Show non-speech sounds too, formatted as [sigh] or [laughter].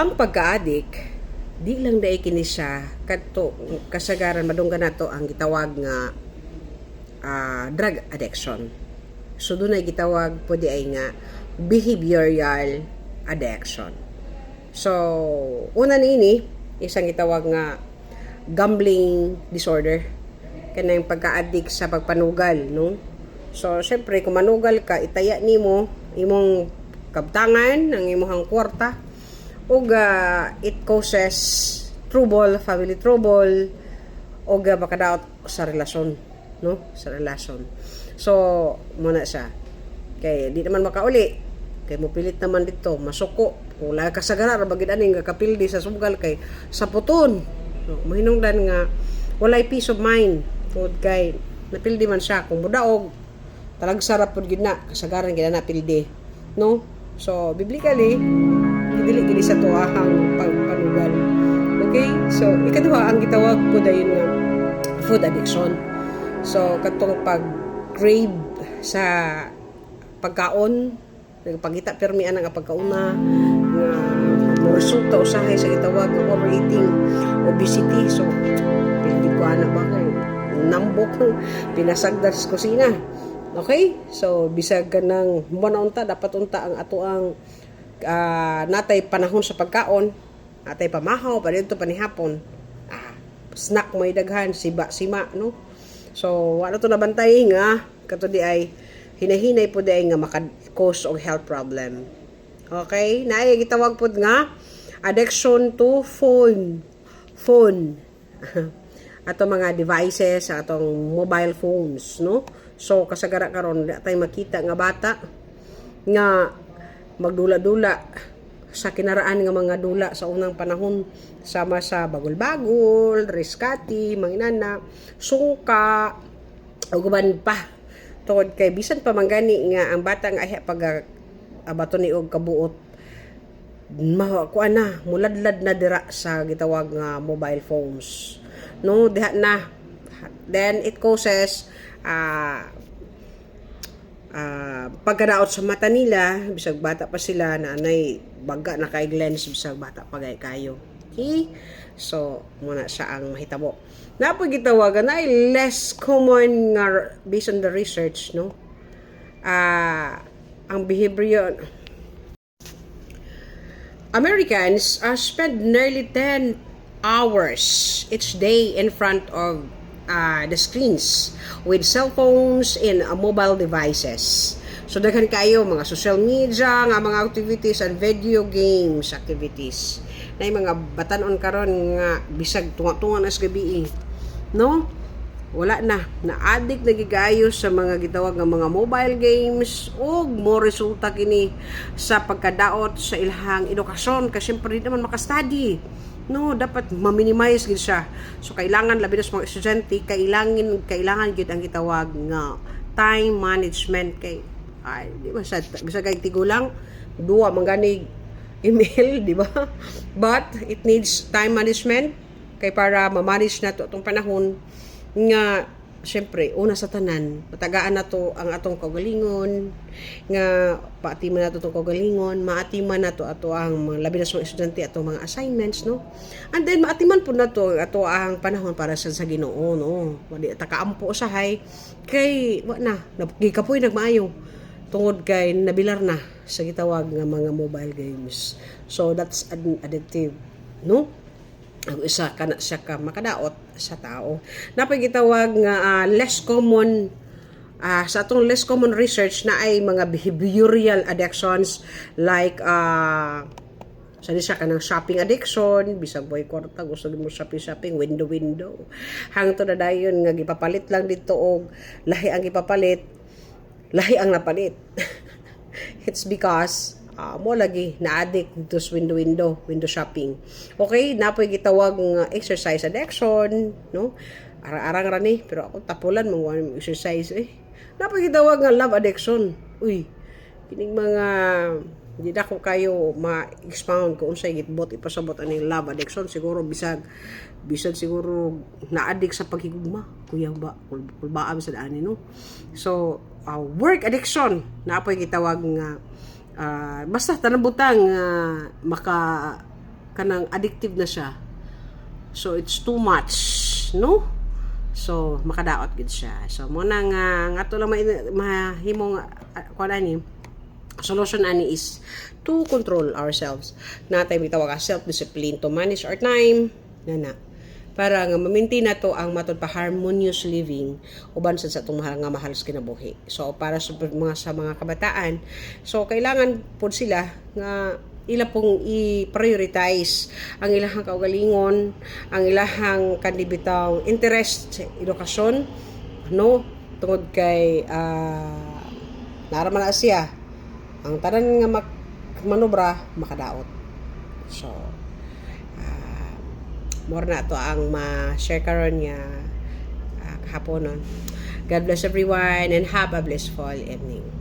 ang pagka-addict di lang dai kini siya kadto kasagaran madunggan nato ang gitawag nga ah, drug addiction. So dunay gitawag pwede ay nga behavioral addiction. So una niini isang gitawag nga gambling disorder. Kanang pagka-addict sa pagpanugal no? So syempre kung manugal ka itaya nimo imong kabtangan ng imong kwarta ug ah, it causes trouble family trouble ug uh, makadaot sa relasyon no? Sa relasyon. So muna siya. Kay di naman makauli. Kay mo pilit naman dito. Masuko wala ka sa garar. Bagid aning nga kapildi sa sugal kay sa puton. So mahinungdan nga walay peace of mind. Tungod kay napildi man siya kung mudaog talag sarap pud gid na. Kasagaran gid na pildi no? So biblically dili gid sa tuahang pagpanugal okay? So ikaduha ang gitawag po dayon nga food addiction. So katong pag crave sa pagkaon nagpagita permi ana nga pagkauna nga resulta usahay sa gitawag nga overeating obesity. So pildi ko ana ba kay nambok pinasagdas sa kusina. Okay? So bisag ka ng buwan unta dapat unta ang ato ang ah, natay panahon sa pagkaon natay pamahaw pa dito panihapon ah, snack may daghan siba sima no? So wala to nabantay nga kato di ay hinahinay po di ay nga maka-cause og health problem. Okay? Naay gitawag pod nga addiction to phone. Phone. [laughs] Ato mga devices atong mobile phones no? So kasagara karon di tay makita nga bata nga magdula-dula sa kinaraan nga mga dula sa unang panahon sama sa bagol-bagol, riskati, manginana, sungka, ug uban pa. Tungod kay bisan pa manggani nga ang bata nga ay pag abato ni og kabuot kuan na muladlad na dira sa gitawag nga mobile phones no diha na then it causes ah ah pagkadaot sa mata nila bisag bata pa sila na anay baga na kay lens bisag bata pa gay kayo. Okay so muna siya ang mahitabo. Na po gitawagan ay less common nga based on the research no? Ah ang behavior Americans uh, spend nearly 10 hours each day in front of uh, the screens with cell phones and uh, mobile devices. So, daghan kayo mga social media, nga mga activities and video games activities. Na yung mga batanon karon nga bisag tunga-tunga na sa gabi. eh. No? wala na na-addict na gigayo sa mga gitawag nga mga mobile games ug mo resulta kini sa pagkadaot sa ilhang edukasyon kasi syempre di naman maka-study no dapat ma-minimize gid siya. So kailangan labi na sa mga estudyante kailangan kailangan gid ang gitawag nga time management kay ay di ba sa bisa kay tigulang duwa man gani email di ba? But it needs time management kay para ma-manage na to itong panahon nga syempre una sa tanan matagaan na to ang atong kaugalingon nga paatiman nato tong kaugalingon maatiman nato ato ang mga labi na mga estudyante atong mga assignments no? And then maatiman po nato ato ang panahon para sa sa Ginoo no? Wali ta kaampo usahay kay wa na gikapoy nagmaayo. Tungod kay nabilar na sa gitawag nga mga mobile games. So that's ad- addictive no? Ang isa kana siya ka makadaot sa tao. Napay gitawag nga ah, less common ah, sa atong less common research na ay mga behavioral addictions like uh, sa di siya kanang shopping addiction, bisag boy kwarta, gusto mo shopping shopping, window window. Hangto na dayon nga gipapalit lang dito og lahi ang gipapalit, lahi ang napalit. [laughs] It's because uh, mo lagi na-addict dito sa window window, window shopping. Okay, napoy gitawag nga exercise addiction, no? Arang-arang ra ni, pero ako tapulan mo exercise eh. Napoy gitawag nga love addiction. Uy, kining mga di na ko kayo ma-expound kung unsay gitbot ipasabot aning love addiction siguro bisag bisag siguro na-addict sa paghigugma kuya ba kul kulbaan sa daan no so uh, work addiction na apoy gitawag nga ah, basta tanang butang nga maka kanang addictive na siya. So it's too much, no? So makadaot gid siya. So mo na nga ngato lang ma- mahimo nga uh, kuan ani solution ani is to control ourselves. Natay bitawag self discipline to manage our time nana para nga ma-maintain na to ang matod pa harmonious living uban sa sa mahal nga mahal sa kinabuhi. So para sa mga sa mga kabataan, so kailangan pod sila nga ila pong i-prioritize ang ilahang kaugalingon, ang ilahang kanibitaw interest edukasyon, no? Tungod kay uh, naraman na siya ang tanan nga mak manubra makadaot. So, ah, more na to ang ma-share karon niya uh, kahaponon. God bless everyone and have a blissful evening.